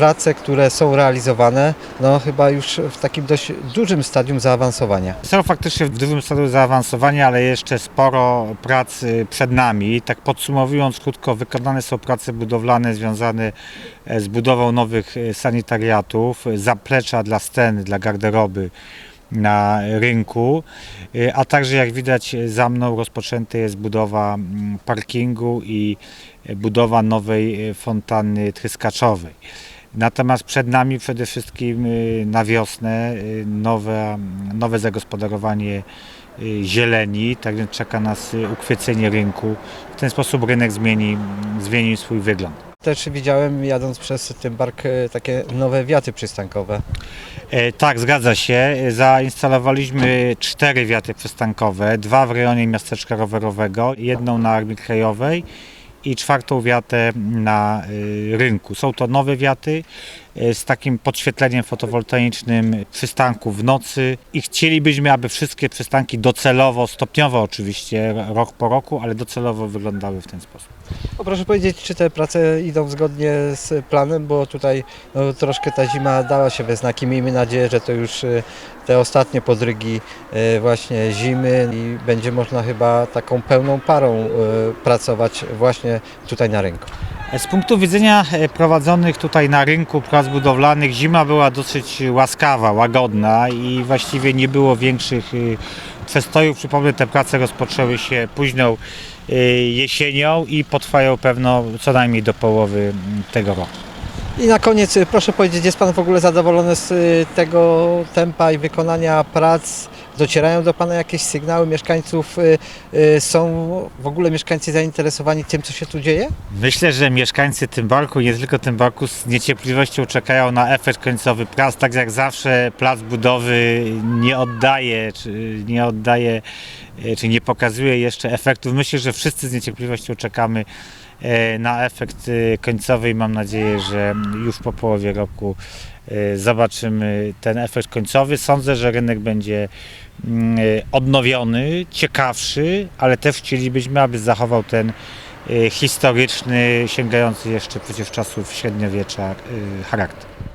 prace, które są realizowane, no chyba już w takim dość dużym stadium zaawansowania. Są faktycznie w dużym stadium zaawansowania, ale jeszcze sporo prac y, przed nami. Tak podsumowując krótko, wykonane są prace budowlane związane e, z budową nowych e, sanitariatów, e, zaplecza dla sceny, dla garderoby na rynku, y, a także jak widać e, za mną rozpoczęta jest budowa parkingu i e, budowa nowej e, fontanny tryskaczowej. Natomiast przed nami przede wszystkim y, na wiosnę y, nowe, nowe zagospodarowanie y, zieleni, tak więc czeka nas ukwiecenie rynku. W ten sposób rynek zmieni, zmieni swój wygląd. Też widziałem jadąc przez ten park e, takie nowe wiaty przystankowe. E, Tak, zgadza się. Zainstalowaliśmy cztery wiaty przystankowe, dwa w rejonie miasteczka rowerowego, jedną na Armii Krajowej i czwartą wiatę na y, rynku. Są to nowe wiaty z takim podświetleniem fotowoltaicznym przystanku w nocy i chcielibyśmy, aby wszystkie przystanki docelowo, stopniowo oczywiście, rok po roku, ale docelowo wyglądały w ten sposób. O, proszę powiedzieć, czy te prace idą zgodnie z planem, bo tutaj no, troszkę ta zima dała się we znaki. Miejmy nadzieję, że to już e, te ostatnie podrygi e, właśnie zimy i będzie można chyba taką pełną parą e, pracować właśnie tutaj na rynku. Z punktu widzenia e, prowadzonych tutaj na rynku prac budowlanych zima była dosyć łaskawa, łagodna i właściwie nie było większych y, przestojów. Przypomnę, te prace rozpoczęły się późną y, jesienią i potrwają pewno co najmniej do połowy tego roku. I na koniec e, proszę powiedzieć, jest Pan w ogóle zadowolony z e, tego tempa i wykonania prac? Docierają do Pana jakieś sygnały mieszkańców? e, Są w ogóle mieszkańcy zainteresowani tym, co się tu dzieje? Myślę, że mieszkańcy Tymbarku, nie tylko Tymbarku, z niecierpliwością czekają na efekt końcowy prac. Tak jak zawsze plac budowy nie oddaje, czy nie oddaje, czy nie pokazuje jeszcze efektów. Myślę, że wszyscy z niecierpliwością czekamy na efekt e, końcowy i mam nadzieję, że już po połowie roku e, zobaczymy ten efekt końcowy. Sądzę, że rynek będzie mm, e, odnowiony, ciekawszy, ale też chcielibyśmy, aby zachował ten historyczny, sięgający jeszcze przecież czasów średniowiecza charakter.